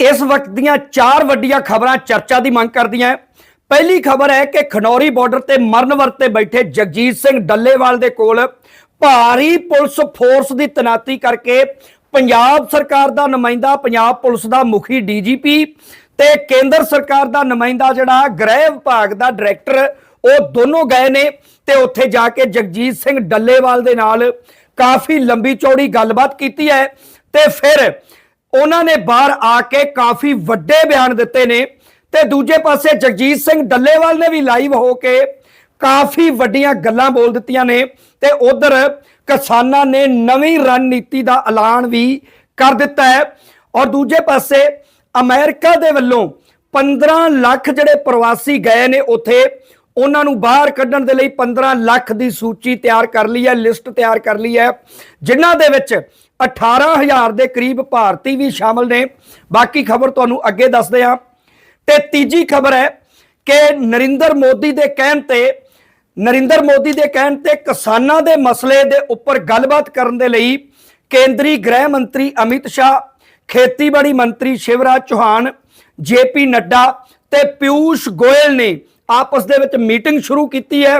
ਇਸ ਵਕਤ ਦੀਆਂ ਚਾਰ ਵੱਡੀਆਂ ਖਬਰਾਂ ਚਰਚਾ ਦੀ ਮੰਗ ਕਰਦੀਆਂ ਪਹਿਲੀ ਖਬਰ ਹੈ ਕਿ ਖਨੌਰੀ ਬਾਰਡਰ ਤੇ ਮਰਨਵਰ 'ਤੇ ਬੈਠੇ ਜਗਜੀਤ ਸਿੰਘ ਡੱਲੇਵਾਲ ਦੇ ਕੋਲ ਭਾਰੀ ਪੁਲਿਸ ਫੋਰਸ ਦੀ ਤੈਨਾਤੀ ਕਰਕੇ ਪੰਜਾਬ ਸਰਕਾਰ ਦਾ ਨੁਮਾਇੰਦਾ, ਪੰਜਾਬ ਪੁਲਿਸ ਦਾ ਮੁਖੀ ਡੀਜੀਪੀ ਤੇ ਕੇਂਦਰ ਸਰਕਾਰ ਦਾ ਨੁਮਾਇੰਦਾ ਜਿਹੜਾ ਗ੍ਰਹਿ ਵਿਭਾਗ ਦਾ ਡਾਇਰੈਕਟਰ, ਉਹ ਦੋਨੋਂ ਗਏ ਨੇ ਤੇ ਉੱਥੇ ਜਾ ਕੇ ਜਗਜੀਤ ਸਿੰਘ ਡੱਲੇਵਾਲ ਦੇ ਨਾਲ ਕਾਫੀ ਲੰਬੀ ਚੌੜੀ ਗੱਲਬਾਤ ਕੀਤੀ ਹੈ ਤੇ ਫਿਰ ਉਹਨਾਂ ਨੇ ਬਾਹਰ ਆ ਕੇ ਕਾਫੀ ਵੱਡੇ ਬਿਆਨ ਦਿੱਤੇ ਨੇ ਤੇ ਦੂਜੇ ਪਾਸੇ ਜਗਜੀਤ ਸਿੰਘ ਡੱਲੇਵਾਲ ਨੇ ਵੀ ਲਾਈਵ ਹੋ ਕੇ ਕਾਫੀ ਵੱਡੀਆਂ ਗੱਲਾਂ ਬੋਲ ਦਿੱਤੀਆਂ ਨੇ ਤੇ ਉਧਰ ਕਿਸਾਨਾਂ ਨੇ ਨਵੀਂ ਰਣਨੀਤੀ ਦਾ ਐਲਾਨ ਵੀ ਕਰ ਦਿੱਤਾ ਹੈ। ਔਰ ਦੂਜੇ ਪਾਸੇ ਅਮਰੀਕਾ ਦੇ ਵੱਲੋਂ 15 ਲੱਖ ਜਿਹੜੇ ਪ੍ਰਵਾਸੀ ਗਏ ਨੇ ਉੱਥੇ, ਉਹਨਾਂ ਨੂੰ ਬਾਹਰ ਕੱਢਣ ਦੇ ਲਈ 15 ਲੱਖ ਦੀ ਸੂਚੀ ਤਿਆਰ ਕਰ ਲਈ ਹੈ, ਲਿਸਟ ਤਿਆਰ ਕਰ ਲਈ ਹੈ, ਜਿਨ੍ਹਾਂ ਦੇ ਵਿੱਚ 18000 ਦੇ ਕਰੀਬ ਭਾਰਤੀ ਵੀ ਸ਼ਾਮਲ ਨੇ। ਬਾਕੀ ਖਬਰ ਤੁਹਾਨੂੰ ਅੱਗੇ ਦੱਸਦੇ ਹਾਂ। ਤੇ ਤੀਜੀ ਖਬਰ ਹੈ ਕਿ ਨਰਿੰਦਰ ਮੋਦੀ ਦੇ ਕਹਿਣ ਤੇ, ਨਰਿੰਦਰ ਮੋਦੀ ਦੇ ਕਹਿਣ ਤੇ ਕਿਸਾਨਾਂ ਦੇ ਮਸਲੇ ਦੇ ਉੱਪਰ ਗੱਲਬਾਤ ਕਰਨ ਦੇ ਲਈ ਕੇਂਦਰੀ ਗ੍ਰਹਿ ਮੰਤਰੀ ਅਮਿਤ ਸ਼ਾਹ, ਖੇਤੀਬਾੜੀ ਮੰਤਰੀ ਸ਼ਿਵਰਾਜ ਚੌਹਾਨ, ਜੇਪੀ ਨੱਡਾ ਤੇ ਪਿਊਸ਼ ਗੋਇਲ ਨੇ ਆਪਸ ਦੇ ਵਿੱਚ ਮੀਟਿੰਗ ਸ਼ੁਰੂ ਕੀਤੀ ਹੈ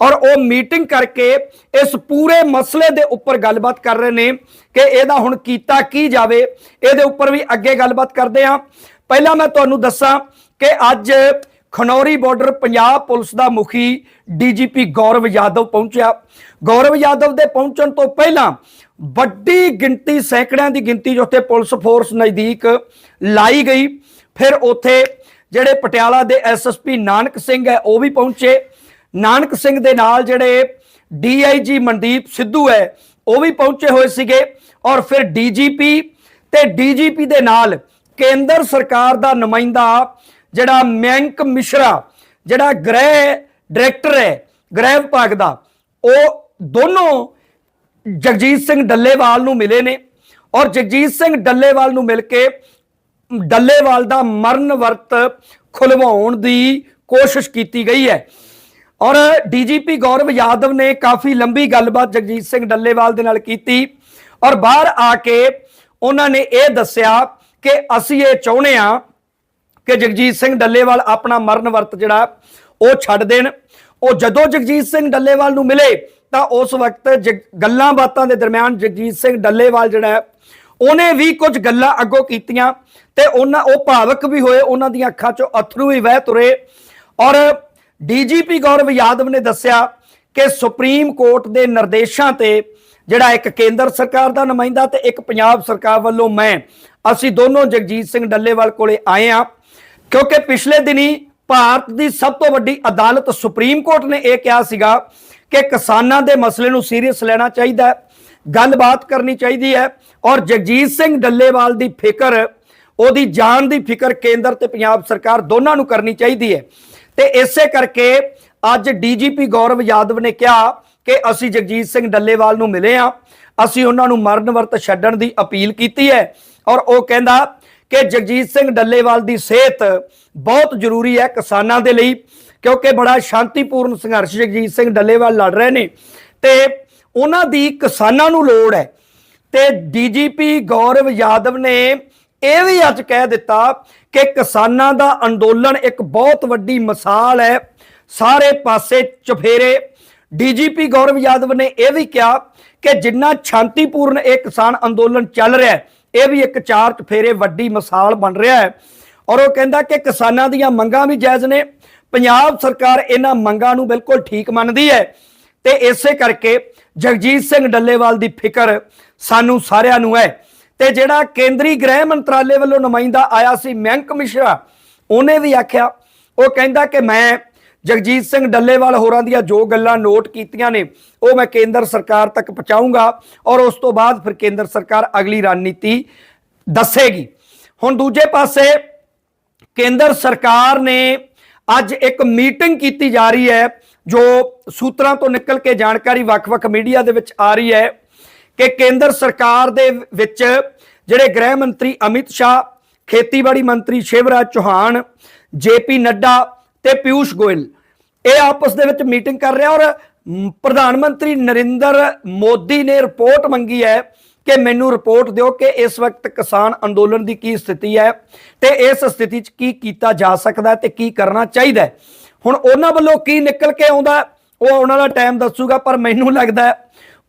ਔਰ ਉਹ ਮੀਟਿੰਗ ਕਰਕੇ ਇਸ ਪੂਰੇ ਮਸਲੇ ਦੇ ਉੱਪਰ ਗੱਲਬਾਤ ਕਰ ਰਹੇ ਨੇ ਕਿ ਇਹਦਾ ਹੁਣ ਕੀਤਾ ਕੀ ਜਾਵੇ, ਇਹਦੇ ਉੱਪਰ ਵੀ ਅੱਗੇ ਗੱਲਬਾਤ ਕਰਦੇ ਹਾਂ। ਪਹਿਲਾਂ ਮੈਂ ਤੁਹਾਨੂੰ ਦੱਸਾਂ ਕਿ ਅੱਜ ਖਨੌਰੀ ਬਾਰਡਰ ਪੰਜਾਬ ਪੁਲਿਸ ਦਾ ਮੁਖੀ ਡੀਜੀਪੀ ਗੌਰਵ ਯਾਦਵ ਪਹੁੰਚਿਆ। ਗੌਰਵ ਯਾਦਵ ਦੇ ਪਹੁੰਚਣ ਤੋਂ ਪਹਿਲਾਂ ਵੱਡੀ ਗਿਣਤੀ ਸੈਂਕੜਿਆਂ ਦੀ ਗਿਣਤੀ ਜੋ ਉੱਥੇ ਪੁਲਿਸ ਫੋਰਸ ਨਜ਼ਦੀਕ ਲਾਈ ਗਈ, ਫਿਰ ਉੱਥੇ ਜਿਹੜੇ ਪਟਿਆਲਾ ਦੇ ਐਸਐਸਪੀ ਨਾਨਕ ਸਿੰਘ ਹੈ, ਉਹ ਵੀ ਪਹੁੰਚੇ। ਨਾਨਕ ਸਿੰਘ ਦੇ ਨਾਲ ਜਿਹੜੇ ਡੀਆਈਜੀ ਮਨਦੀਪ ਸਿੱਧੂ ਹੈ, ਉਹ ਵੀ ਪਹੁੰਚੇ ਹੋਏ ਸੀਗੇ। ਔਰ ਫਿਰ ਡੀਜੀਪੀ ਤੇ ਡੀਜੀਪੀ ਦੇ ਨਾਲ ਕੇਂਦਰ ਸਰਕਾਰ ਦਾ ਨੁਮਾਇੰਦਾ ਜਿਹੜਾ ਮਯੰਕ ਮਿਸ਼ਰਾ, ਜਿਹੜਾ ਗ੍ਰਹਿ ਡਾਇਰੈਕਟਰ ਹੈ, ਗ੍ਰਹਿ ਵਿਭਾਗ ਦਾ, ਉਹ ਦੋਨੋਂ ਜਗਜੀਤ ਸਿੰਘ ਡੱਲੇਵਾਲ ਨੂੰ ਮਿਲੇ ਨੇ। ਔਰ ਜਗਜੀਤ ਸਿੰਘ ਡੱਲੇਵਾਲ ਨੂੰ ਮਿਲ ਕੇ ਡੱਲੇਵਾਲ ਦਾ ਮਰਨ ਵਰਤ ਖੁਲਵਾਉਣ ਦੀ ਕੋਸ਼ਿਸ਼ ਕੀਤੀ ਗਈ ਹੈ। ਔਰ ਡੀਜੀਪੀ ਗੌਰਵ ਯਾਦਵ ਨੇ ਕਾਫੀ ਲੰਬੀ ਗੱਲਬਾਤ ਜਗਜੀਤ ਸਿੰਘ ਡੱਲੇਵਾਲ ਦੇ ਨਾਲ ਕੀਤੀ ਔਰ ਬਾਹਰ ਆ ਕੇ ਉਹਨਾਂ ਨੇ ਇਹ ਦੱਸਿਆ ਕਿ ਅਸੀਂ ਇਹ ਚਾਹੁੰਦੇ ਆ ਕਿ ਜਗਜੀਤ ਸਿੰਘ ਡੱਲੇਵਾਲ ਆਪਣਾ ਮਰਨ ਵਰਤ ਜਿਹੜਾ, ਉਹ ਛੱਡ ਦੇਣ। ਉਹ ਜਦੋਂ ਜਗਜੀਤ ਸਿੰਘ ਡੱਲੇਵਾਲ ਨੂੰ ਮਿਲੇ ਤਾਂ ਉਸ ਵਕਤ ਜਗ- ਗੱਲਾਂ ਬਾਤਾਂ ਦੇ ਦਰਮਿਆਨ ਜਗਜੀਤ ਸਿੰਘ ਡੱਲੇਵਾਲ ਜਿਹੜਾ ਉਹਨੇ ਵੀ ਕੁਝ ਗੱਲਾਂ ਅੱਗੋਂ ਕੀਤੀਆਂ ਤੇ ਉਹਨਾਂ ਉਹ ਭਾਵਕ ਵੀ ਹੋਏ, ਉਹਨਾਂ ਦੀਆਂ ਅੱਖਾਂ 'ਚੋਂ ਅਥਰੂ ਵੀ ਵਹਿ ਤੁਰੇ। ਔਰ ਡੀਜੀਪੀ ਗੌਰਵ ਯਾਦਵ ਨੇ ਦੱਸਿਆ ਕਿ ਸੁਪਰੀਮ ਕੋਰਟ ਦੇ ਨਿਰਦੇਸ਼ਾਂ ਤੇ ਜਿਹੜਾ ਇੱਕ ਕੇਂਦਰ ਸਰਕਾਰ ਦਾ ਨੁਮਾਇੰਦਾ ਤੇ ਇੱਕ ਪੰਜਾਬ ਸਰਕਾਰ ਵੱਲੋਂ ਮੈਂ, ਅਸੀਂ ਦੋਨੋਂ ਜਗਜੀਤ ਸਿੰਘ ਡੱਲੇਵਾਲ ਕੋਲੇ ਆਏ ਆ ਕਿਉਂਕਿ ਪਿਛਲੇ ਦਿਨੀ ਭਾਰਤ ਦੀ ਸਭ ਤੋਂ ਵੱਡੀ ਅਦਾਲਤ ਸੁਪਰੀਮ ਕੋਰਟ ਨੇ ਇਹ ਕਿਹਾ ਸੀਗਾ ਕਿ ਕਿਸਾਨਾਂ ਦੇ ਮਸਲੇ ਨੂੰ ਸੀਰੀਅਸ ਲੈਣਾ ਚਾਹੀਦਾ ਹੈ। ਗੱਲਬਾਤ ਕਰਨੀ ਚਾਹੀਦੀ ਹੈ। ਔਰ ਜਗਜੀਤ ਸਿੰਘ ਡੱਲੇਵਾਲ ਦੀ ਫਿਕਰ, ਉਹਦੀ ਜਾਨ ਦੀ ਫਿਕਰ ਕੇਂਦਰ ਤੇ ਪੰਜਾਬ ਸਰਕਾਰ ਦੋਨਾਂ ਨੂੰ ਕਰਨੀ ਚਾਹੀਦੀ ਹੈ। ਤੇ ਇਸੇ ਕਰਕੇ ਅੱਜ ਡੀਜੀਪੀ ਗੌਰਵ ਯਾਦਵ ਨੇ ਕਿਹਾ ਕਿ ਅਸੀਂ ਜਗਜੀਤ ਸਿੰਘ ਡੱਲੇਵਾਲ ਨੂੰ ਮਿਲੇ ਆ ਅਸੀਂ ਉਹਨਾਂ ਨੂੰ ਮਰਨ ਵਰਤ ਛੱਡਣ ਦੀ ਅਪੀਲ ਕੀਤੀ ਹੈ। ਔਰ ਉਹ ਕਹਿੰਦਾ ਕਿ ਜਗਜੀਤ ਸਿੰਘ ਡੱਲੇਵਾਲ ਦੀ ਸਿਹਤ ਬਹੁਤ ਜ਼ਰੂਰੀ ਹੈ ਕਿਸਾਨਾਂ ਦੇ ਲਈ, ਕਿਉਂਕਿ ਬੜਾ ਸ਼ਾਂਤੀਪੂਰਨ ਸੰਘਰਸ਼ ਜਗਜੀਤ ਸਿੰਘ ਡੱਲੇਵਾਲ ਲੜ ਰਹੇ ਨੇ। ਤੇ ਉਹਨਾਂ ਦੀ ਕਿਸਾਨਾਂ ਨੂੰ ਲੋੜ ਹੈ। ਤੇ ਡੀਜੀਪੀ ਗੌਰਵ ਯਾਦਵ ਨੇ ਇਹ ਵੀ ਅੱਜ ਕਹਿ ਦਿੱਤਾ ਕਿ ਕਿਸਾਨਾਂ ਦਾ ਅੰਦੋਲਨ ਇੱਕ ਬਹੁਤ ਵੱਡੀ ਮਿਸਾਲ ਹੈ। ਸਾਰੇ ਪਾਸੇ ਚਫੇਰੇ। ਡੀਜੀਪੀ ਗੌਰਵ ਯਾਦਵ ਨੇ ਇਹ ਵੀ ਕਿਹਾ ਕਿ ਜਿੰਨਾ ਸ਼ਾਂਤੀਪੂਰਨ ਇਹ ਕਿਸਾਨ ਅੰਦੋਲਨ ਚੱਲ ਰਿਹਾ ਹੈ, ਇਹ ਵੀ ਇੱਕ ਚਾਰ ਚਫੇਰੇ ਵੱਡੀ ਮਿਸਾਲ ਬਣ ਰਿਹਾ ਹੈ। ਔਰ ਉਹ ਕਹਿੰਦਾ ਕਿ ਕਿਸਾਨਾਂ ਦੀਆਂ ਮੰਗਾਂ ਵੀ ਜਾਇਜ਼ ਨੇ। ਪੰਜਾਬ ਸਰਕਾਰ ਇਹਨਾਂ ਮੰਗਾਂ ਨੂੰ ਬਿਲਕੁਲ ਠੀਕ ਮੰਨਦੀ ਹੈ। ਤੇ ਇਸੇ ਕਰਕੇ ਜਗਜੀਤ ਸਿੰਘ ਡੱਲੇਵਾਲ ਦੀ ਫਿਕਰ ਸਾਨੂੰ ਸਾਰਿਆਂ ਨੂੰ ਹੈ। ਤੇ ਜਿਹੜਾ ਕੇਂਦਰੀ ਗ੍ਰਹਿ ਮੰਤਰਾਲੇ ਵੱਲੋਂ ਨੁਮਾਇੰਦਾ ਆਇਆ ਸੀ ਮਯੰਕ ਮਿਸ਼ਰਾ, ਉਹਨੇ ਵੀ ਆਖਿਆ, ਉਹ ਕਹਿੰਦਾ ਕਿ ਮੈਂ ਜਗਜੀਤ ਸਿੰਘ ਡੱਲੇਵਾਲ ਹੋਰਾਂ ਦੀਆਂ ਜੋ ਗੱਲਾਂ ਨੋਟ ਕੀਤੀਆਂ ਨੇ, ਉਹ ਮੈਂ ਕੇਂਦਰ ਸਰਕਾਰ ਤੱਕ ਪਹੁੰਚਾਊਂਗਾ ਔਰ ਉਸ ਤੋਂ ਬਾਅਦ ਫਿਰ ਕੇਂਦਰ ਸਰਕਾਰ ਅਗਲੀ ਰਣਨੀਤੀ ਦੱਸੇਗੀ। ਹੁਣ ਦੂਜੇ ਪਾਸੇ ਕੇਂਦਰ ਸਰਕਾਰ ਨੇ ਅੱਜ ਇੱਕ ਮੀਟਿੰਗ ਕੀਤੀ ਜਾ ਰਹੀ ਹੈ, ਜੋ ਸੂਤਰਾਂ ਤੋਂ ਨਿਕਲ ਕੇ ਜਾਣਕਾਰੀ ਵੱਖ-ਵੱਖ ਮੀਡੀਆ ਦੇ ਵਿੱਚ ਆ ਰਹੀ ਹੈ ਕਿ ਕੇਂਦਰ ਸਰਕਾਰ ਦੇ ਵਿੱਚ ਜਿਹੜੇ ਗ੍ਰਹਿ ਮੰਤਰੀ ਅਮਿਤ ਸ਼ਾਹ, ਖੇਤੀਬਾੜੀ ਮੰਤਰੀ ਸ਼ਿਵਰਾਜ ਚੌਹਾਨ ਜੇਪੀ ਨੱਡਾ ਤੇ ਪਿਊਸ਼ ਗੋਇਲ, ਇਹ ਆਪਸ ਦੇ ਵਿੱਚ ਮੀਟਿੰਗ ਕਰ ਰਿਹਾ ਔਰ ਪ੍ਰਧਾਨ ਮੰਤਰੀ ਨਰਿੰਦਰ ਮੋਦੀ ਨੇ ਰਿਪੋਰਟ ਮੰਗੀ ਹੈ ਕਿ ਮੈਨੂੰ ਰਿਪੋਰਟ ਦਿਓ ਕਿ ਇਸ ਵਕਤ ਕਿਸਾਨ ਅੰਦੋਲਨ ਦੀ ਕੀ ਸਥਿਤੀ ਹੈ ਤੇ ਇਸ ਸਥਿਤੀ 'ਚ ਕੀ ਕੀਤਾ ਜਾ ਸਕਦਾ ਹੈ ਤੇ ਕੀ ਕਰਨਾ ਚਾਹੀਦਾ ਹੁਣ ਉਹਨਾਂ ਵੱਲੋਂ ਕੀ ਨਿਕਲ ਕੇ ਆਉਂਦਾ, ਉਹ ਆਉਣ ਵਾਲਾ ਟਾਈਮ ਦੱਸੂਗਾ, ਪਰ ਮੈਨੂੰ ਲੱਗਦਾ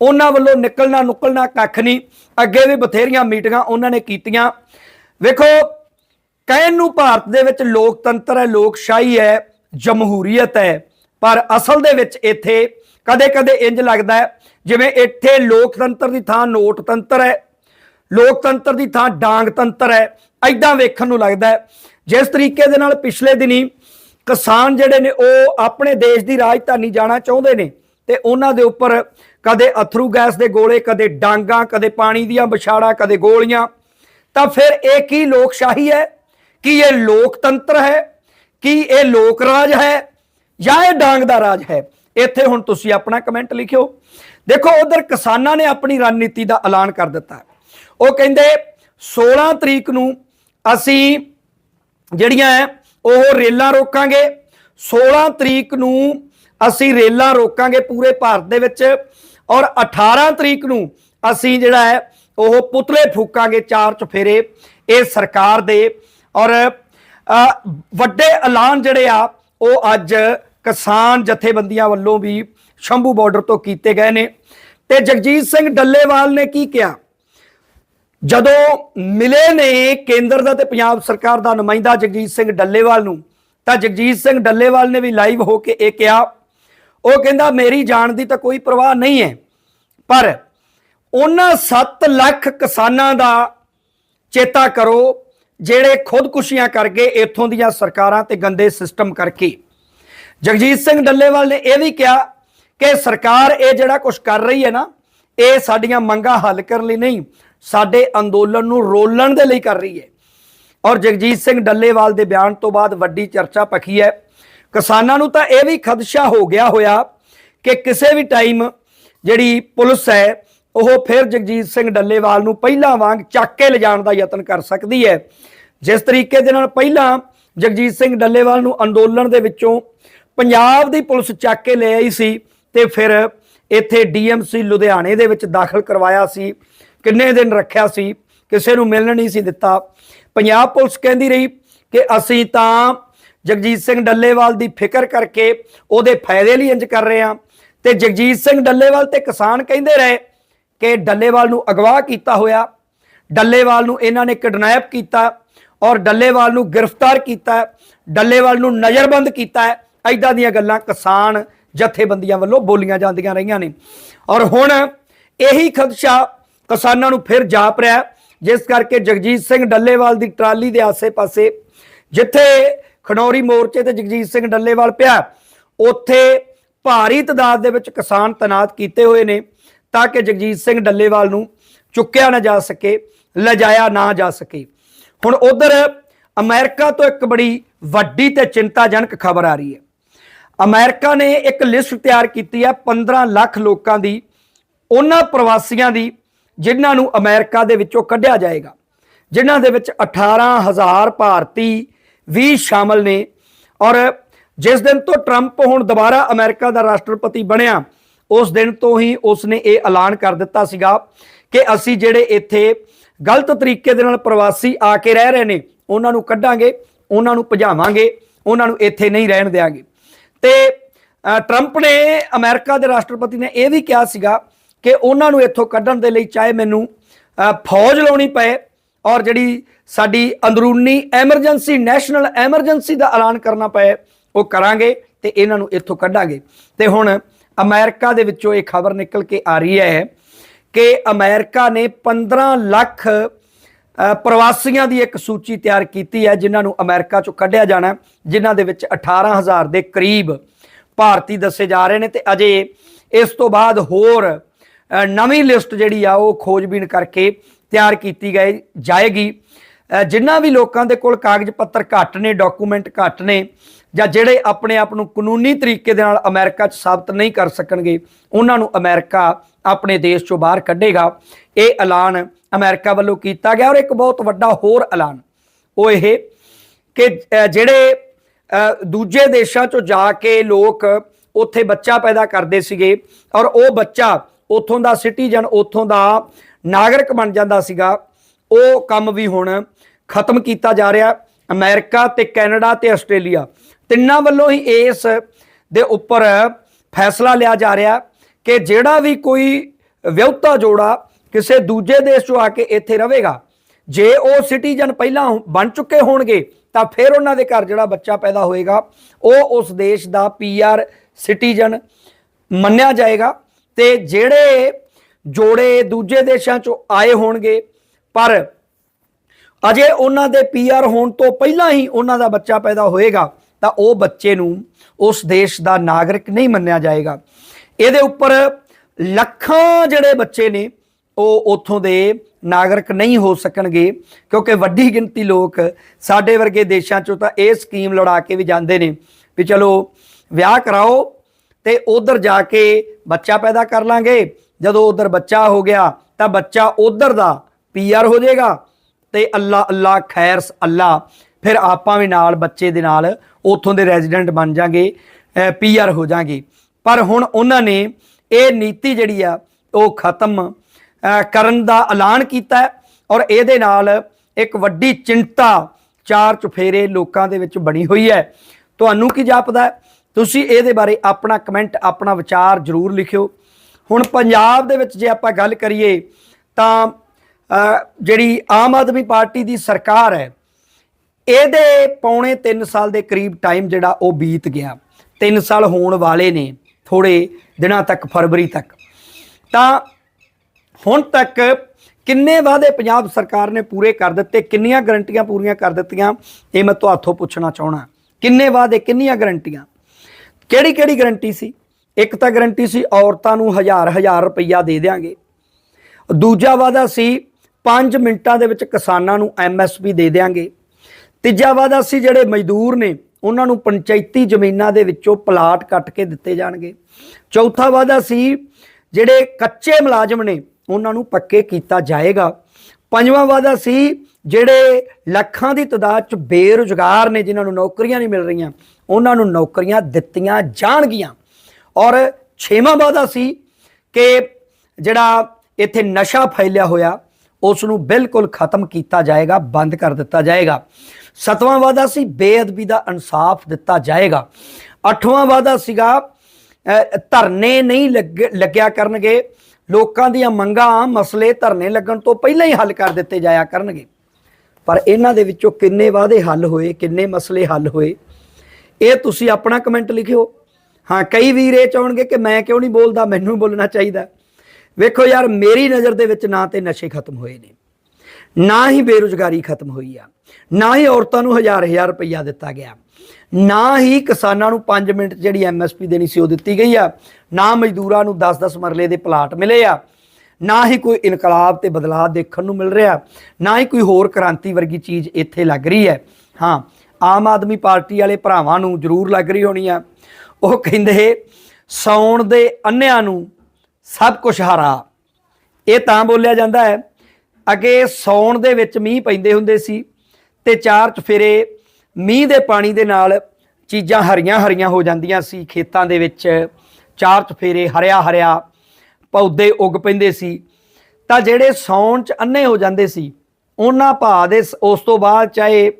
ਉਹਨਾਂ ਵੱਲੋਂ ਨਿਕਲਣਾ ਨੁਕਲਣਾ ਕੱਖ ਨਹੀਂ। ਅੱਗੇ ਵੀ ਬਥੇਰੀਆਂ ਮੀਟਿੰਗਾਂ ਉਹਨਾਂ ਨੇ ਕੀਤੀਆਂ। ਵੇਖੋ, ਕਹਿਣ ਨੂੰ ਭਾਰਤ ਦੇ ਵਿੱਚ ਲੋਕਤੰਤਰ ਹੈ, ਲੋਕਸ਼ਾਹੀ ਹੈ, ਜਮਹੂਰੀਅਤ ਹੈ। ਪਰ ਅਸਲ ਦੇ ਵਿੱਚ ਇੱਥੇ ਕਦੇ-ਕਦੇ ਇੰਜ ਲੱਗਦਾ ਹੈ, ਜਿਵੇਂ ਇੱਥੇ ਲੋਕਤੰਤਰ ਦੀ ਥਾਂ ਨੋਟਤੰਤਰ ਹੈ, ਲੋਕਤੰਤਰ ਦੀ ਥਾਂ ਡਾਂਗਤੰਤਰ ਹੈ ਐਦਾਂ ਵੇਖਣ ਨੂੰ ਲੱਗਦਾ ਹੈ। ਜਿਸ ਤਰੀਕੇ ਦੇ ਨਾਲ ਪਿਛਲੇ ਦਿਨੀ ਕਿਸਾਨ ਜਿਹੜੇ ਨੇ, ਉਹ ਆਪਣੇ ਦੇਸ਼ ਦੀ ਰਾਜਧਾਨੀ ਜਾਣਾ ਚਾਹੁੰਦੇ ਨੇ ਤੇ ਉਹਨਾਂ ਦੇ ਉੱਪਰ ਕਦੇ ਅਥਰੂ ਗੈਸ ਦੇ ਗੋਲੇ, ਕਦੇ ਡਾਂਗਾ, ਕਦੇ ਪਾਣੀ ਦੀਆਂ ਵਿਛਾੜਾ, ਕਦੇ ਗੋਲੀਆਂ, ਤਾਂ ਫਿਰ ਇਹ ਕੀ ਲੋਕਸ਼ਾਹੀ ਹੈ? ਕੀ ਇਹ ਲੋਕਤੰਤਰ ਹੈ? ਕੀ ਇਹ ਲੋਕ ਰਾਜ ਹੈ? ਜਾਂ ਇਹ ਡਾਂਗ ਦਾ ਰਾਜ ਹੈ? ਇੱਥੇ ਹੁਣ ਤੁਸੀਂ ਆਪਣਾ ਕਮੈਂਟ ਲਿਖਿਓ। ਦੇਖੋ, ਉਧਰ ਕਿਸਾਨਾਂ ਨੇ ਆਪਣੀ ਰਣਨੀਤੀ ਦਾ ਐਲਾਨ ਕਰ ਦਿੱਤਾ। ਉਹ ਕਹਿੰਦੇ 16 ਤਰੀਕ ਨੂੰ ਅਸੀਂ ਜਿਹੜੀਆਂ ਹੈ ਉਹ ਰੇਲਾਂ ਰੋਕਾਂਗੇ। 16 ਤਰੀਕ ਨੂੰ ਅਸੀਂ ਰੇਲਾਂ ਰੋਕਾਂਗੇ ਪੂਰੇ ਭਾਰਤ ਦੇ ਵਿੱਚ। ਔਰ 18 ਤਰੀਕ ਨੂੰ ਅਸੀਂ ਜਿਹੜਾ ਹੈ ਉਹ ਪੁਤਲੇ ਫੂਕਾਂਗੇ ਚਾਰ ਚਫੇਰੇ ਇਹ ਸਰਕਾਰ ਦੇ। ਔਰ ਵੱਡੇ ਐਲਾਨ ਜਿਹੜੇ ਆ, ਉਹ ਅੱਜ ਕਿਸਾਨ ਜਥੇਬੰਦੀਆਂ ਵੱਲੋਂ ਵੀ ਸ਼ੰਭੂ ਬਾਰਡਰ ਤੋਂ ਕੀਤੇ ਗਏ ਨੇ। ਤੇ ਜਗਜੀਤ ਸਿੰਘ ਡੱਲੇਵਾਲ ਨੇ ਕੀ ਕਿਹਾ? ਜਦੋਂ ਮਿਲੇ ਨੇ ਕੇਂਦਰ ਦਾ ਤੇ ਪੰਜਾਬ ਸਰਕਾਰ ਦਾ ਨੁਮਾਇੰਦਾ ਜਗਜੀਤ ਸਿੰਘ ਡੱਲੇਵਾਲ ਨੂੰ, ਤਾਂ ਜਗਜੀਤ ਸਿੰਘ ਡੱਲੇਵਾਲ ਨੇ ਵੀ ਲਾਈਵ ਹੋ ਕੇ ਇਹ ਕਿਹਾ, ਉਹ ਕਹਿੰਦਾ, ਮੇਰੀ ਜਾਨ ਦੀ ਤਾਂ ਕੋਈ ਪਰਵਾਹ ਨਹੀਂ ਹੈ, ਪਰ ਉਹਨਾਂ 7 ਲੱਖ ਕਿਸਾਨਾਂ ਦਾ ਚੇਤਾ ਕਰੋ, ਜਿਹੜੇ ਖੁਦਕੁਸ਼ੀਆਂ ਕਰਕੇ ਇੱਥੋਂ ਦੀਆਂ ਸਰਕਾਰਾਂ ਤੇ ਗੰਦੇ ਸਿਸਟਮ ਕਰਕੇ ਜਗਜੀਤ ਸਿੰਘ ਡੱਲੇਵਾਲ ਨੇ ਇਹ ਵੀ ਕਿਹਾ ਕਿ ਸਰਕਾਰ ਇਹ ਜਿਹੜਾ ਕੁਝ ਕਰ ਰਹੀ ਹੈ ਨਾ, ਇਹ ਸਾਡੀਆਂ ਮੰਗਾਂ ਹੱਲ ਕਰਨ ਲਈ ਨਹੀਂ, ਸਾਡੇ ਅੰਦੋਲਨ ਨੂੰ ਰੋਲਣ ਦੇ ਲਈ ਕਰ ਰਹੀ ਹੈ। ਔਰ ਜਗਜੀਤ ਸਿੰਘ ਡੱਲੇਵਾਲ ਦੇ ਬਿਆਨ ਤੋਂ ਬਾਅਦ ਵੱਡੀ ਚਰਚਾ ਪਖੀ ਹੈ। ਕਿਸਾਨਾਂ ਨੂੰ ਤਾਂ ਇਹ ਵੀ ਖਦਸ਼ਾ ਹੋ ਗਿਆ ਹੋਇਆ ਕਿ ਕਿਸੇ ਵੀ ਟਾਈਮ ਜਿਹੜੀ ਪੁਲਿਸ ਹੈ, ਉਹ ਫਿਰ ਜਗਜੀਤ ਸਿੰਘ ਡੱਲੇਵਾਲ ਨੂੰ ਪਹਿਲਾਂ ਵਾਂਗ ਚੱਕ ਕੇ ਲਿਜਾਣ ਦਾ ਯਤਨ ਕਰ ਸਕਦੀ ਹੈ। ਜਿਸ ਤਰੀਕੇ ਦੇ ਨਾਲ ਪਹਿਲਾਂ ਜਗਜੀਤ ਸਿੰਘ ਡੱਲੇਵਾਲ ਨੂੰ ਅੰਦੋਲਨ ਦੇ ਵਿੱਚੋਂ ਪੰਜਾਬ ਦੀ ਪੁਲਿਸ ਚੱਕ ਕੇ ਲੈ ਆਈ ਸੀ ਤੇ ਫਿਰ ਇੱਥੇ ਡੀਐਮਸੀ ਲੁਧਿਆਣੇ ਦੇ ਵਿੱਚ ਦਾਖਲ ਕਰਵਾਇਆ ਸੀ। ਕਿੰਨੇ ਦਿਨ ਰੱਖਿਆ ਸੀ? ਕਿਸੇ ਨੂੰ ਮਿਲਣ ਨਹੀਂ ਸੀ ਦਿੱਤਾ। ਪੰਜਾਬ ਪੁਲਿਸ ਕਹਿੰਦੀ ਰਹੀ ਕਿ ਅਸੀਂ ਤਾਂ ਜਗਜੀਤ ਸਿੰਘ ਡੱਲੇਵਾਲ ਦੀ ਫਿਕਰ ਕਰਕੇ ਉਹਦੇ ਫਾਇਦੇ ਲਈ ਇੰਜ ਕਰ ਰਹੇ ਹਾਂ। ਤੇ ਜਗਜੀਤ ਸਿੰਘ ਡੱਲੇਵਾਲ ਤੇ ਕਿਸਾਨ ਕਹਿੰਦੇ ਰਹੇ ਕਿ ਡੱਲੇਵਾਲ ਨੂੰ ਅਗਵਾ ਕੀਤਾ ਹੋਇਆ। ਡੱਲੇਵਾਲ ਨੂੰ ਇਹਨਾਂ ਨੇ ਕਿਡਨੈਪ ਕੀਤਾ ਔਰ ਡੱਲੇਵਾਲ ਨੂੰ ਗ੍ਰਿਫਤਾਰ ਕੀਤਾ। ਡੱਲੇਵਾਲ ਨੂੰ ਨਜ਼ਰਬੰਦ ਕੀਤਾ। ਹੈ ਐਦਾਂ ਦੀਆਂ ਗੱਲਾਂ ਕਿਸਾਨ ਜਥੇਬੰਦੀਆਂ ਵੱਲੋਂ ਬੋਲੀਆਂ ਜਾਂਦੀਆਂ ਰਹੀਆਂ ਨੇ। ਔਰ ਹੁਣ ਇਹੀ ਖਦਸ਼ਾ ਕਿਸਾਨਾਂ ਨੂੰ ਫਿਰ ਜਾਪ ਰਿਹਾ ਜਿਸ ਕਰਕੇ ਜਗਜੀਤ ਸਿੰਘ ਡੱਲੇਵਾਲ ਦੀ ਟਰਾਲੀ ਦੇ ਆਸੇ-ਪਾਸੇ, ਜਿੱਥੇ ਖਨੌਰੀ ਮੋਰਚੇ ਤੇ ਜਗਜੀਤ ਸਿੰਘ ਡੱਲੇਵਾਲ ਪਿਆ, ਉੱਥੇ ਭਾਰੀ ਤਾਦਾਦ ਦੇ ਵਿੱਚ ਕਿਸਾਨ ਤਨਾਤ ਕੀਤੇ ਹੋਏ ਨੇ, ਤਾਂ ਕਿ ਜਗਜੀਤ ਸਿੰਘ ਡੱਲੇਵਾਲ ਨੂੰ ਚੁੱਕਿਆ ਨਾ ਜਾ ਸਕੇ, ਲਿਜਾਇਆ ਨਾ ਜਾ ਸਕੇ। ਹੁਣ ਉਧਰ ਅਮਰੀਕਾ ਤੋਂ ਇੱਕ ਬੜੀ ਵੱਡੀ ਤੇ ਚਿੰਤਾਜਨਕ ਖਬਰ ਆ ਰਹੀ ਹੈ। ਅਮਰੀਕਾ ਨੇ ਇੱਕ ਲਿਸਟ ਤਿਆਰ ਕੀਤੀ ਹੈ 15 ਲੱਖ ਲੋਕਾਂ ਦੀ, ਉਹਨਾਂ ਪ੍ਰਵਾਸੀਆਂ ਦੀ, ਜਿਨ੍ਹਾਂ ਨੂੰ ਅਮਰੀਕਾ ਦੇ ਵਿੱਚੋਂ ਕੱਢਿਆ ਜਾਏਗਾ, ਜਿਨ੍ਹਾਂ ਦੇ ਵਿੱਚ 18000 ਭਾਰਤੀ ਵੀ ਸ਼ਾਮਲ ਨੇ ਔਰ ਜਿਸ ਦਿਨ ਤੋਂ ਟਰੰਪ ਹੁਣ ਦੁਬਾਰਾ ਅਮਰੀਕਾ ਦਾ ਰਾਸ਼ਟਰਪਤੀ ਬਣਿਆ, ਉਸ ਦਿਨ ਤੋਂ ਹੀ ਉਸ ਨੇ ਇਹ ਐਲਾਨ ਕਰ ਦਿੱਤਾ ਸੀਗਾ ਕਿ ਅਸੀਂ ਜਿਹੜੇ ਇੱਥੇ ਗਲਤ ਤਰੀਕੇ ਦੇ ਨਾਲ ਪ੍ਰਵਾਸੀ ਆ ਕੇ ਰਹਿ ਰਹੇ ਨੇ, ਉਹਨਾਂ ਨੂੰ ਕੱਢਾਂਗੇ, ਉਹਨਾਂ ਨੂੰ ਭਜਾਵਾਂਗੇ, ਉਹਨਾਂ ਨੂੰ ਇੱਥੇ ਨਹੀਂ ਰਹਿਣ ਦੇਵਾਂਗੇ ਤੇ ਟਰੰਪ ਨੇ ਅਮਰੀਕਾ ਦੇ ਰਾਸ਼ਟਰਪਤੀ ਨੇ ਇਹ ਵੀ ਕਿਹਾ ਸੀਗਾ ਕਿ ਉਹਨਾਂ ਨੂੰ ਇੱਥੋਂ ਕੱਢਣ ਦੇ ਲਈ ਚਾਹੇ ਮੈਨੂੰ ਫੌਜ ਲਾਉਣੀ ਪਏ ਔਰ ਜਿਹੜੀ ਸਾਡੀ ਅੰਦਰੂਨੀ ਐਮਰਜੈਂਸੀ ਨੈਸ਼ਨਲ ਐਮਰਜੈਂਸੀ ਦਾ ਐਲਾਨ ਕਰਨਾ ਪਏ, ਉਹ ਕਰਾਂਗੇ ਤੇ ਇਹਨਾਂ ਨੂੰ ਇੱਥੋਂ ਕੱਢਾਂਗੇ। ਤੇ ਹੁਣ ਅਮਰੀਕਾ ਦੇ ਵਿੱਚੋਂ ਇਹ ਖਬਰ ਨਿਕਲ ਕੇ ਆ ਰਹੀ ਹੈ ਕਿ ਅਮਰੀਕਾ ਨੇ 15 ਲੱਖ ਪ੍ਰਵਾਸੀਆਂ ਦੀ ਇੱਕ ਸੂਚੀ ਤਿਆਰ ਕੀਤੀ ਹੈ, ਜਿਨ੍ਹਾਂ ਨੂੰ ਅਮਰੀਕਾ ਚੋਂ ਕੱਢਿਆ ਜਾਣਾ ਜਿਨ੍ਹਾਂ ਦੇ ਵਿੱਚ 18000 ਦੇ ਕਰੀਬ ਭਾਰਤੀ ਦੱਸੇ ਜਾ ਰਹੇ ਨੇ ਤੇ ਅਜੇ ਇਸ ਤੋਂ ਬਾਅਦ ਹੋਰ ਨਵੀਂ ਲਿਸਟ ਜਿਹੜੀ ਆ, ਉਹ ਖੋਜਬੀਨ ਕਰਕੇ ਤਿਆਰ ਕੀਤੀ ਗਈ ਜਾਏਗੀ। ਜਿਨ੍ਹਾਂ ਵੀ ਲੋਕਾਂ ਦੇ ਕੋਲ ਕਾਗਜ਼ ਪੱਤਰ ਘੱਟ ਨੇ, ਡਾਕੂਮੈਂਟ ਘੱਟ ਨੇ, ਜਾਂ ਜਿਹੜੇ ਆਪਣੇ ਆਪ ਨੂੰ ਕਾਨੂੰਨੀ ਤਰੀਕੇ ਦੇ ਨਾਲ ਅਮਰੀਕਾ 'ਚ ਸਾਬਤ ਨਹੀਂ ਕਰ ਸਕਣਗੇ, ਉਹਨਾਂ ਨੂੰ ਅਮਰੀਕਾ ਆਪਣੇ ਦੇਸ਼ 'ਚੋਂ ਬਾਹਰ ਕੱਢੇਗਾ। ਇਹ ਐਲਾਨ ਅਮਰੀਕਾ ਵੱਲੋਂ ਕੀਤਾ ਗਿਆ ਔਰ ਇੱਕ ਬਹੁਤ ਵੱਡਾ ਹੋਰ ਐਲਾਨ। ਉਹ ਇਹ ਕਿ ਜਿਹੜੇ ਦੂਜੇ ਦੇਸ਼ਾਂ 'ਚੋਂ ਜਾ ਕੇ ਲੋਕ ਉੱਥੇ ਬੱਚਾ ਪੈਦਾ ਕਰਦੇ ਸੀਗੇ ਔਰ ਉਹ ਬੱਚਾ ਉੱਥੋਂ ਦਾ ਸਿਟੀਜ਼ਨ, ਉੱਥੋਂ ਦਾ ਨਾਗਰਿਕ ਬਣ ਜਾਂਦਾ ਸੀਗਾ। ਉਹ ਕੰਮ ਵੀ ਹੁਣ ਖਤਮ ਕੀਤਾ ਜਾ ਰਿਹਾ। ਅਮਰੀਕਾ ਤੇ ਕੈਨੇਡਾ ਤੇ ਆਸਟ੍ਰੇਲੀਆ ਤਿੰਨਾਂ ਵੱਲੋਂ ਹੀ ਇਸ ਦੇ ਉੱਪਰ ਫੈਸਲਾ ਲਿਆ ਜਾ ਰਿਹਾ। ਕਿ ਜਿਹੜਾ ਵੀ ਕੋਈ ਵਿਆਹੁਤਾ ਜੋੜਾ ਕਿਸੇ ਦੂਜੇ ਦੇਸ਼ ਚੋਂ ਆ ਕੇ ਇੱਥੇ ਰਹੇਗਾ, ਜੇ ਉਹ ਸਿਟੀਜ਼ਨ ਪਹਿਲਾਂ ਬਣ ਚੁੱਕੇ ਹੋਣਗੇ, ਤਾਂ ਫਿਰ ਉਹਨਾਂ ਦੇ ਘਰ ਜਿਹੜਾ ਬੱਚਾ ਪੈਦਾ ਹੋਏਗਾ, ਉਹ ਉਸ ਦੇਸ਼ ਦਾ ਪੀਆਰ ਸਿਟੀਜ਼ਨ ਮੰਨਿਆ ਜਾਏਗਾ ਤੇ ਜਿਹੜੇ ਜੋੜੇ ਦੂਜੇ ਦੇਸ਼ਾਂ ਚੋਂ ਆਏ ਹੋਣਗੇ, ਪਰ ਅਜੇ ਉਹਨਾਂ ਦੇ ਪੀਆਰ ਹੋਣ ਤੋਂ ਪਹਿਲਾਂ ਹੀ ਉਹਨਾਂ ਦਾ ਬੱਚਾ ਪੈਦਾ ਹੋਏਗਾ, ਤਾਂ ਉਹ ਬੱਚੇ ਨੂੰ ਉਸ ਦੇਸ਼ ਦਾ ਨਾਗਰਿਕ ਨਹੀਂ ਮੰਨਿਆ ਜਾਏਗਾ। ਇਹਦੇ ਉੱਪਰ ਲੱਖਾਂ ਜਿਹੜੇ ਬੱਚੇ ਨੇ, ਉਹ ਉੱਥੋਂ ਦੇ ਨਾਗਰਿਕ ਨਹੀਂ ਹੋ ਸਕਣਗੇ, ਕਿਉਂਕਿ ਵੱਡੀ ਗਿਣਤੀ ਲੋਕ ਸਾਡੇ ਵਰਗੇ ਦੇਸ਼ਾਂ ਚੋਂ ਤਾਂ ਇਹ ਸਕੀਮ ਲੜਾ ਕੇ ਵੀ ਜਾਂਦੇ ਨੇ ਵੀ ਚਲੋ ਵਿਆਹ ਕਰਾਓ ਤੇ ਉਧਰ ਜਾ ਕੇ ਬੱਚਾ ਪੈਦਾ ਕਰ ਲਾਂਗੇ। ਜਦੋਂ ਉਧਰ ਬੱਚਾ ਹੋ ਗਿਆ ਤਾਂ ਬੱਚਾ ਉਧਰ ਦਾ ਪੀਆਰ ਹੋ ਜਾਏਗਾ ਤੇ ਅੱਲਾ ਅੱਲਾ ਖੈਰ ਅੱਲਾ, ਫਿਰ ਆਪਾਂ ਵੀ ਨਾਲ ਬੱਚੇ ਦੇ ਨਾਲ ਉਥੋਂ ਦੇ ਰੈਜ਼ੀਡੈਂਟ ਬਣ ਜਾਾਂਗੇ ਪੀਆਰ ਹੋ ਜਾਾਂਗੇ। ਪਰ ਹੁਣ ਉਹਨਾਂ ਨੇ ਇਹ ਨੀਤੀ ਜਿਹੜੀ ਆ, ਉਹ ਖਤਮ ਕਰਨ ਦਾ ਐਲਾਨ ਕੀਤਾ ਔਰ ਇਹਦੇ ਨਾਲ ਇੱਕ ਵੱਡੀ ਚਿੰਤਾ ਚਾਰ ਚੁਫੇਰੇ ਲੋਕਾਂ ਦੇ ਵਿੱਚ ਬਣੀ ਹੋਈ ਹੈ। ਤੁਹਾਨੂੰ ਕੀ ਜਾਪਦਾ ਤੁਸੀਂ ਇਹਦੇ ਬਾਰੇ ਆਪਣਾ ਕਮੈਂਟ, ਆਪਣਾ ਵਿਚਾਰ ਜ਼ਰੂਰ ਲਿਖਿਓ। ਹੁਣ ਪੰਜਾਬ ਦੇ ਵਿੱਚ ਜੇ ਆਪਾਂ ਗੱਲ ਕਰੀਏ ਤਾਂ ਜਿਹੜੀ ਆਮ ਆਦਮੀ ਪਾਰਟੀ ਦੀ ਸਰਕਾਰ ਹੈ, ਇਹਦੇ ਪੌਣੇ 3 ਸਾਲ ਦੇ ਕਰੀਬ ਟਾਈਮ ਜਿਹੜਾ ਉਹ ਬੀਤ ਗਿਆ। 3 ਸਾਲ ਹੋਣ ਵਾਲੇ ਨੇ। ਥੋੜੇ ਦਿਨਾਂ ਤੱਕ, ਫਰਵਰੀ ਤੱਕ। ਤਾਂ ਹੁਣ ਤੱਕ ਕਿੰਨੇ ਵਾਅਦੇ ਪੰਜਾਬ ਸਰਕਾਰ ਨੇ ਪੂਰੇ ਕਰ ਦਿੱਤੇ, ਕਿੰਨੀਆਂ ਗਰੰਟੀਆਂ ਪੂਰੀਆਂ ਕਰ ਦਿੱਤੀਆਂ, ਇਹ ਮੈਂ ਤੁਹਾਥੋਂ ਪੁੱਛਣਾ ਚਾਹਣਾ ਕਿੰਨੇ ਵਾਅਦੇ, ਕਿੰਨੀਆਂ ਗਰੰਟੀਆਂ? ਕਿਹੜੀ ਕਿਹੜੀ ਗਰੰਟੀ ਸੀ? ਇੱਕ ਤਾਂ ਗਰੰਟੀ ਸੀ, ਔਰਤਾਂ ਨੂੰ ਹਜ਼ਾਰ ਹਜ਼ਾਰ ਰੁਪਈਆ ਦੇ ਦੇਾਂਗੇ ਦੂਜਾ ਵਾਅਦਾ ਸੀ 5 ਮਿੰਟਾਂ ਦੇ ਵਿੱਚ ਕਿਸਾਨਾਂ ਨੂੰ ਐਮਐਸਪੀ ਦੇ ਦੇਾਂਗੇ ਤੀਜਾ ਵਾਅਦਾ ਸੀ, ਜਿਹੜੇ ਮਜ਼ਦੂਰ ਨੇ ਉਹਨਾਂ ਨੂੰ ਪੰਚਾਇਤੀ ਜ਼ਮੀਨਾਂ ਦੇ ਵਿੱਚੋਂ ਪਲਾਟ ਕੱਟ ਕੇ ਦਿੱਤੇ ਜਾਣਗੇ। ਚੌਥਾ ਵਾਅਦਾ ਸੀ, ਜਿਹੜੇ ਕੱਚੇ ਮੁਲਾਜ਼ਮ ਨੇ, ਉਹਨਾਂ ਨੂੰ ਪੱਕੇ ਕੀਤਾ ਜਾਏਗਾ। ਪੰਜਵਾਂ ਵਾਅਦਾ ਸੀ, ਜਿਹੜੇ ਲੱਖਾਂ ਦੀ ਤਾਦਾਦ ਚ ਬੇਰੁਜ਼ਗਾਰ ਨੇ, ਜਿਨ੍ਹਾਂ ਨੂੰ ਨੌਕਰੀਆਂ ਨਹੀਂ ਮਿਲ ਰਹੀਆਂ, ਉਹਨਾਂ ਨੂੰ ਨੌਕਰੀਆਂ ਦਿੱਤੀਆਂ ਜਾਣਗੀਆਂ। ਔਰ ਛੇਵਾਂ ਵਾਅਦਾ ਸੀ ਕਿ ਜਿਹੜਾ ਇੱਥੇ ਨਸ਼ਾ ਫੈਲਿਆ ਹੋਇਆ ਉਸ ਨੂੰ ਬਿਲਕੁਲ ਖਤਮ ਕੀਤਾ ਜਾਏਗਾ, ਬੰਦ ਕਰ ਦਿੱਤਾ ਜਾਏਗਾ। ਸਤਵਾਂ ਵਾਅਦਾ ਸੀ, ਬੇਅਦਬੀ ਦਾ ਇਨਸਾਫ ਦਿੱਤਾ ਜਾਏਗਾ। ਅੱਠਵਾਂ ਵਾਅਦਾ ਸੀਗਾ ਧਰਨੇ ਨਹੀਂ ਲੱਗ- ਲੱਗਿਆ ਕਰਨਗੇ। ਲੋਕਾਂ ਦੀਆਂ ਮੰਗਾਂ ਮਸਲੇ ਧਰਨੇ ਲੱਗਣ ਤੋਂ ਪਹਿਲਾਂ ਹੀ ਹੱਲ ਕਰ ਦਿੱਤੇ ਜਾਇਆ ਕਰਨਗੇ। ਪਰ ਇਹਨਾਂ ਦੇ ਵਿੱਚੋਂ ਕਿੰਨੇ ਵਾਅਦੇ ਹੱਲ ਹੋਏ, ਕਿੰਨੇ ਮਸਲੇ ਹੱਲ ਹੋਏ? ਇਹ ਤੁਸੀਂ ਆਪਣਾ ਕਮੈਂਟ ਲਿਖਿਓ। ਹਾਂ, ਕਈ ਵੀਰ ਇਹ ਚਾਹਣਗੇ ਕਿ ਮੈਂ ਕਿਉਂ ਨਹੀਂ ਬੋਲਦਾ, ਮੈਨੂੰ ਬੋਲਣਾ ਚਾਹੀਦਾ। ਵੇਖੋ ਯਾਰ, ਮੇਰੀ ਨਜ਼ਰ ਦੇ ਵਿੱਚ ਨਾ ਤੇ ਨਸ਼ੇ ਖਤਮ ਹੋਏ ਨੇ, ਨਾ ਹੀ ਬੇਰੁਜ਼ਗਾਰੀ ਖਤਮ ਹੋਈ ਆ, ਨਾ ਹੀ ਔਰਤਾਂ ਨੂੰ ਹਜ਼ਾਰ ਹਜ਼ਾਰ ਰੁਪਈਆ ਦਿੱਤਾ ਗਿਆ, ਨਾ ਹੀ ਕਿਸਾਨਾਂ ਨੂੰ 5 ਮਿੰਟ ਜਿਹੜੀ ਐਮਐਸਪੀ ਦੇਣੀ ਸੀ ਉਹ ਦਿੱਤੀ ਗਈ ਆ, ਨਾ ਮਜ਼ਦੂਰਾਂ ਨੂੰ 10-10 ਮਰਲੇ ਦੇ ਪਲਾਟ ਮਿਲੇ ਆ, ਨਾ ਹੀ ਕੋਈ ਇਨਕਲਾਬ ਤੇ ਬਦਲਾਅ ਦੇਖਣ ਨੂੰ ਮਿਲ ਰਿਹਾ, ਨਾ ਹੀ ਕੋਈ ਹੋਰ ਕ੍ਰਾਂਤੀ ਵਰਗੀ ਚੀਜ਼ ਇੱਥੇ ਲੱਗ ਰਹੀ ਹੈ। ਹਾਂ, ਆਮ ਆਦਮੀ ਪਾਰਟੀ ਵਾਲੇ ਭਰਾਵਾਂ ਨੂੰ ਜ਼ਰੂਰ ਲੱਗ ਰਹੀ ਹੋਣੀ ਆ, ਉਹ ਕਹਿੰਦੇ ਸੌਣ ਦੇ ਅੰਨਿਆਂ ਨੂੰ ਸਭ ਕੁਝ ਹਰਾ। ਇਹ ਤਾਂ ਬੋਲਿਆ ਜਾਂਦਾ ਹੈ, ਅੱਗੇ ਸੌਣ ਦੇ ਵਿੱਚ ਮੀਂਹ ਪੈਂਦੇ ਹੁੰਦੇ ਸੀ ਤੇ ਚਾਰ ਚਫੇਰੇ ਮੀਂਹ ਦੇ ਪਾਣੀ ਦੇ ਨਾਲ ਚੀਜ਼ਾਂ ਹਰੀਆਂ ਹਰੀਆਂ ਹੋ ਜਾਂਦੀਆਂ ਸੀ। ਖੇਤਾਂ ਦੇ ਵਿੱਚ ਚਾਰ ਚਫੇਰੇ ਹਰਿਆ ਹਰਿਆ ਪੌਦੇ ਉੱਗ ਪੈਂਦੇ ਸੀ। ਤਾਂ ਜਿਹੜੇ ਸੌਣ ਚ ਅੰਨੇ ਹੋ ਜਾਂਦੇ ਸੀ, ਉਹਨਾਂ ਭਾ ਦੇ ਸ- ਉਸ ਤੋਂ ਬਾਅਦ ਚਾਹੇ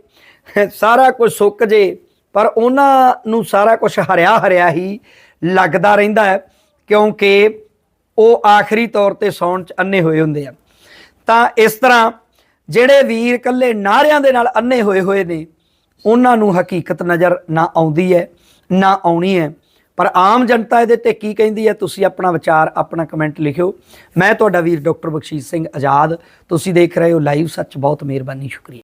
ਸਾਰਾ ਕੁਝ ਸੁੱਕ ਜੇ, ਪਰ ਉਹਨਾਂ ਨੂੰ ਸਾਰਾ ਕੁਝ ਹਰਿਆ ਹਰਿਆ ਹੀ ਲੱਗਦਾ ਰਹਿੰਦਾ ਹੈ, ਕਿਉਂਕਿ ਉਹ ਆਖਰੀ ਤੌਰ ਤੇ ਸੌਣ ਚ ਅੰਨੇ ਹੋਏ ਹੁੰਦੇ ਆ। ਤਾਂ ਇਸ ਤਰ੍ਹਾਂ ਜਿਹੜੇ ਵੀਰ ਕੱਲੇ ਨਾਰਿਆਂ ਦੇ ਨਾਲ ਅੰਨੇ ਹੋਏ ਹੋਏ ਨੇ, ਉਹਨਾਂ ਨੂੰ ਹਕੀਕਤ ਨਜ਼ਰ ਨਾ ਆਉਂਦੀ ਹੈ, ਨਾ ਆਉਣੀ ਹੈ। ਪਰ ਆਮ ਜਨਤਾ ਇਹਦੇ ਤੇ ਕੀ ਕਹਿੰਦੀ ਹੈ, ਤੁਸੀਂ ਆਪਣਾ ਵਿਚਾਰ, ਆਪਣਾ ਕਮੈਂਟ ਲਿਖਿਓ। ਮੈਂ ਤੁਹਾਡਾ ਵੀਰ ਡਾਕਟਰ ਬਖਸ਼ੀਸ਼ ਸਿੰਘ ਆਜ਼ਾਦ। ਤੁਸੀਂ ਦੇਖ ਰਹੇ ਹੋ ਲਾਈਵ ਸੱਚ, ਬਹੁਤ ਮਿਹਰਬਾਨੀ, ਸ਼ੁਕਰੀਆ।